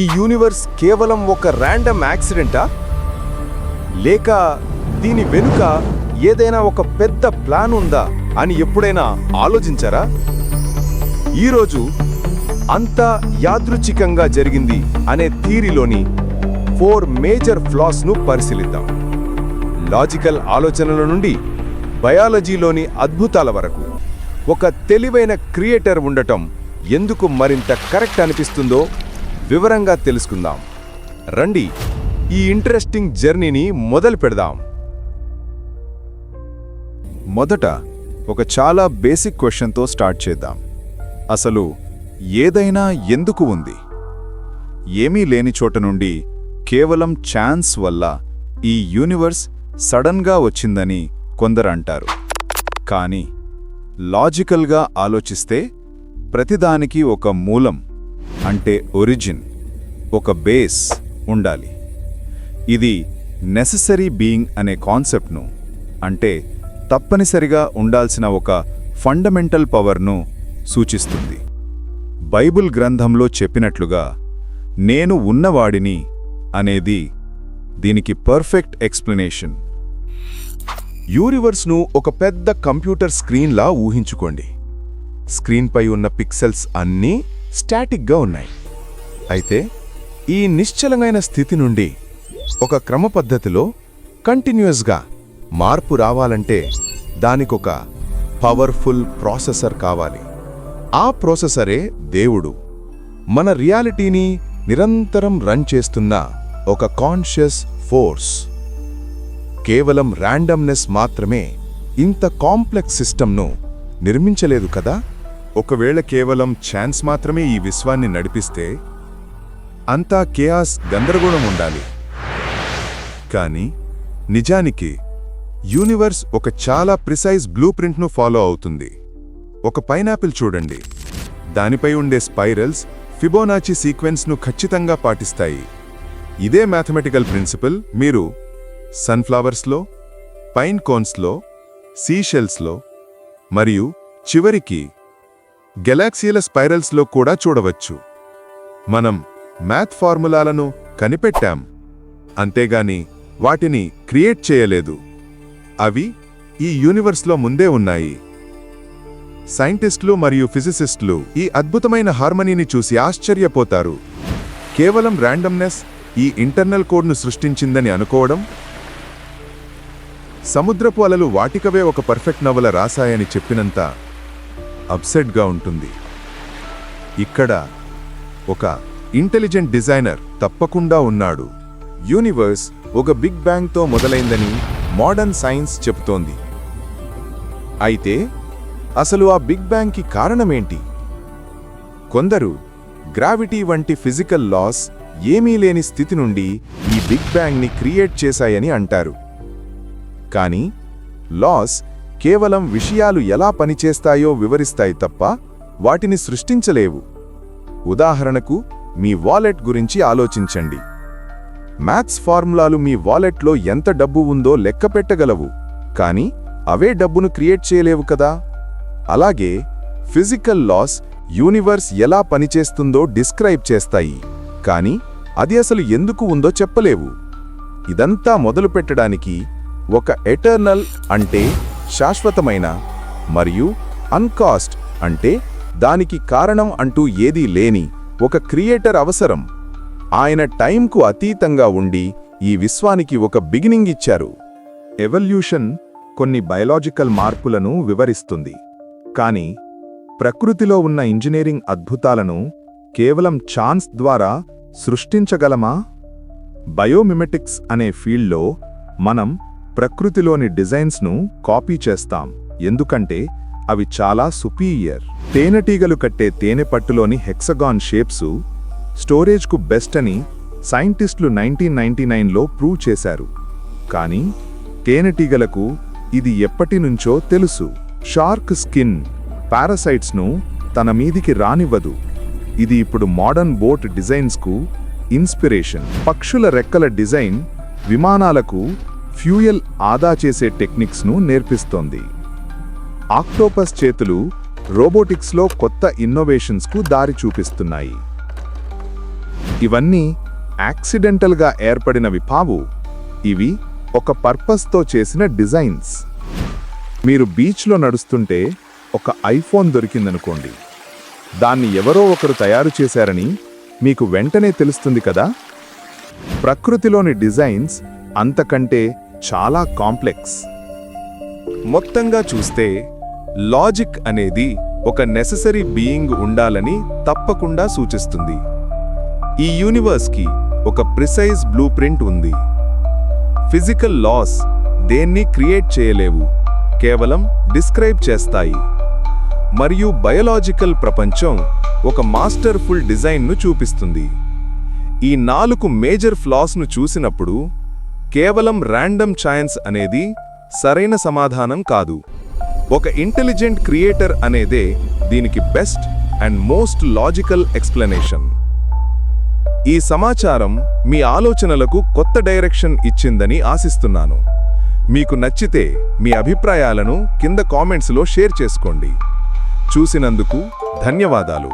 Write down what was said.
ఈ యూనివర్స్ కేవలం ఒక ర్యాండమ్ యాక్సిడెంటా? లేక దీని వెనుక ఏదైనా ఒక పెద్ద ప్లాన్ ఉందా అని ఎప్పుడైనా ఆలోచించారా? ఈరోజు అంతా యాదృచ్ఛికంగా జరిగింది అనే థీరీలోని ఫోర్ మేజర్ ఫ్లాస్ను పరిశీలిద్దాం. లాజికల్ ఆలోచనల నుండి బయాలజీలోని అద్భుతాల వరకు. ఒక తెలివైన క్రియేటర్ ఉండటం ఎందుకు మరింత కరెక్ట్ అనిపిస్తుందో వివరంగా తెలుసుకుందాం. రండి ఈ ఇంట్రెస్టింగ్ జర్నీని మొదలు పెడదాం. మొదట ఒక చాలా బేసిక్ క్వశ్చన్తో స్టార్ట్ చేద్దాం. అసలు ఏదైనా ఎందుకు ఉంది? ఏమీ లేని చోట నుండి కేవలం ఛాన్స్ వల్ల ఈ యూనివర్స్ సడన్గా వచ్చిందని కొందరు అంటారు. కానీ లాజికల్గా ఆలోచిస్తే ప్రతిదానికి ఒక మూలం. అంటే ఒరిజిన్ ఒక బేస్ ఉండాలి. ఇది నెససరీ బీయింగ్ అనే కాన్సెప్ట్ను అంటే తప్పనిసరిగా ఉండాల్సిన ఒక ఫండమెంటల్ పవర్ను సూచిస్తుంది. బైబిల్ గ్రంథంలో చెప్పినట్లుగా నేను ఉన్నవాడిని అనేది దీనికి పర్ఫెక్ట్ ఎక్స్ప్లెనేషన్ యూనివర్స్ను ఒక పెద్ద కంప్యూటర్ స్క్రీన్లా ఊహించుకోండి. స్క్రీన్పై ఉన్న పిక్సెల్స్ అన్నీ స్టాటిక్గా ఉన్నాయి. అయితే ఈ నిశ్చలమైన స్థితి నుండి ఒక క్రమ పద్ధతిలో కంటిన్యూస్గా మార్పు రావాలంటే దానికొక పవర్ఫుల్ ప్రాసెసర్ కావాలి. ఆ ప్రాసెసరే దేవుడు. మన రియాలిటీని నిరంతరం రన్ చేస్తున్న ఒక కాన్షియస్ ఫోర్స్. కేవలం ర్యాండమ్నెస్ మాత్రమే ఇంత కాంప్లెక్స్ సిస్టమ్ను నిర్మించలేదు కదా? ఒకవేళ కేవలం ఛాన్స్ మాత్రమే ఈ విశ్వాన్ని నడిపిస్తే అంతా కేయాస్ గందరగోళం ఉండాలి. కానీ నిజానికి యూనివర్స్ ఒక చాలా ప్రిసైజ్ బ్లూ ప్రింట్ను ఫాలో అవుతుంది. ఒక పైనాపిల్ చూడండి. దానిపై ఉండే స్పైరల్స్ ఫిబోనాచి సీక్వెన్స్ను ఖచ్చితంగా పాటిస్తాయి. ఇదే మ్యాథమెటికల్ ప్రిన్సిపల్ మీరు సన్ఫ్లవర్స్లో పైన్ కోన్స్లో సీషెల్స్లో మరియు చివరికి గెలాక్సీల స్పైరల్స్లో కూడా చూడవచ్చు. మనం మ్యాథ్ ఫార్ములాలను కనిపెట్టాం. అంతేగాని వాటిని క్రియేట్ చేయలేదు. అవి ఈ యూనివర్స్లో ముందే ఉన్నాయి. సైంటిస్టులు మరియు ఫిజిసిస్టులు ఈ అద్భుతమైన హార్మనీని చూసి ఆశ్చర్యపోతారు. కేవలం ర్యాండమ్నెస్ ఈ ఇంటర్నల్ కోడ్ను సృష్టించిందని అనుకోవడం? సముద్రపు అలలు వాటికవే ఒక పర్ఫెక్ట్ నవల రాశాయని చెప్పినంత అప్సెట్గా ఉంటుంది. ఇక్కడ ఒక ఇంటెలిజెంట్ డిజైనర్ తప్పకుండా ఉన్నాడు. యూనివర్స్ ఒక బిగ్ బ్యాంగ్తో మొదలైందని మోడర్న్ సైన్స్ చెబుతోంది అయితే అసలు ఆ బిగ్ బ్యాంగ్కి కారణమేంటి? కొందరు గ్రావిటీ వంటి ఫిజికల్ లాస్ ఏమీ లేని స్థితి నుండి ఈ బిగ్ బ్యాంగ్ని క్రియేట్ చేశాయని అంటారు. కానీ లాస్ కేవలం విషయాలు ఎలా పనిచేస్తాయో వివరిస్తాయి తప్ప వాటిని సృష్టించలేవు. ఉదాహరణకు మీ వాలెట్ గురించి ఆలోచించండి. మ్యాథ్స్ ఫార్ములాలు మీ వాలెట్లో ఎంత డబ్బు ఉందో లెక్క పెట్టగలవు కానీ అవే డబ్బును క్రియేట్ చేయలేవు కదా? అలాగే ఫిజికల్ లాస్ యూనివర్స్ ఎలా పనిచేస్తుందో డిస్క్రైబ్ చేస్తాయి కానీ అది అసలు ఎందుకు ఉందో చెప్పలేవు. ఇదంతా మొదలుపెట్టడానికి ఒక ఎటర్నల్ అంటే శాశ్వతమైన మరియు అన్కాస్ట్ అంటే దానికి కారణం అంటూ ఏదీ లేని ఒక క్రియేటర్ అవసరం. ఆయన టైంకు అతీతంగా ఉండి ఈ విశ్వానికి ఒక బిగినింగ్ ఇచ్చారు. ఎవల్యూషన్ కొన్ని బయలాజికల్ మార్పులను వివరిస్తుంది. కానీ ప్రకృతిలో ఉన్న ఇంజనీరింగ్ అద్భుతాలను కేవలం ఛాన్స్ ద్వారా సృష్టించగలమా? బయోమిమెటిక్స్ అనే ఫీల్డ్లో మనం ప్రకృతిలోని డిజైన్స్ను కాపీ చేస్తాం. ఎందుకంటే అవి చాలా సుపీరియర్. తేనెటీగలు కట్టే తేనె పట్టులోని హెక్సగాన్ షేప్సు స్టోరేజ్కు బెస్ట్ అని సైంటిస్టులు నైన్టీన్ నైన్టీ నైన్లో ప్రూవ్ చేశారు. కానీ తేనెటీగలకు ఇది ఎప్పటినుంచో తెలుసు. షార్క్ స్కిన్ పారాసైట్స్ను తన మీదికి రానివ్వదు. ఇది ఇప్పుడు మోడర్న్ బోట్ డిజైన్స్కు ఇన్స్పిరేషన్. పక్షుల రెక్కల డిజైన్ విమానాలకు ఫ్యూయల్ ఆదా చేసే టెక్నిక్స్ను నేర్పిస్తోంది. ఆక్టోపస్ చేతులు రోబోటిక్స్లో కొత్త ఇన్నోవేషన్స్కు దారి చూపిస్తున్నాయి. ఇవన్నీ యాక్సిడెంటల్గా ఏర్పడినవి పావు ఇవి ఒక పర్పస్తో చేసిన డిజైన్స్. మీరు బీచ్లో నడుస్తుంటే ఒక ఐఫోన్ దొరికిందనుకోండి. దాన్ని ఎవరో ఒకరు తయారు చేశారని మీకు వెంటనే తెలుస్తుంది కదా? ప్రకృతిలోని డిజైన్స్ అంతకంటే చాలా కాంప్లెక్స్ మొత్తంగా చూస్తే లాజిక్ అనేది ఒక నెససరీ బీయింగ్ ఉండాలని తప్పకుండా సూచిస్తుంది. ఈ యూనివర్స్కి ఒక ప్రిసైజ్ బ్లూ ప్రింట్ ఉంది. ఫిజికల్ లాస్ దేన్ని క్రియేట్ చేయలేవు కేవలం డిస్క్రైబ్ చేస్తాయి. మరియు బయోలాజికల్ ప్రపంచం ఒక మాస్టర్ఫుల్ డిజైన్ను చూపిస్తుంది. ఈ నాలుగు మేజర్ ఫ్లాస్ను చూసినప్పుడు కేవలం ర్యాండమ్ ఛాయన్స్ అనేది సరైన సమాధానం కాదు. ఒక ఇంటెలిజెంట్ క్రియేటర్ అనేదే దీనికి best and most logical explanation ఈ సమాచారం మీ ఆలోచనలకు కొత్త డైరెక్షన్ ఇచ్చిందని ఆశిస్తున్నాను. మీకు నచ్చితే మీ అభిప్రాయాలను కింద కామెంట్స్లో షేర్ చేసుకోండి. చూసినందుకు ధన్యవాదాలు.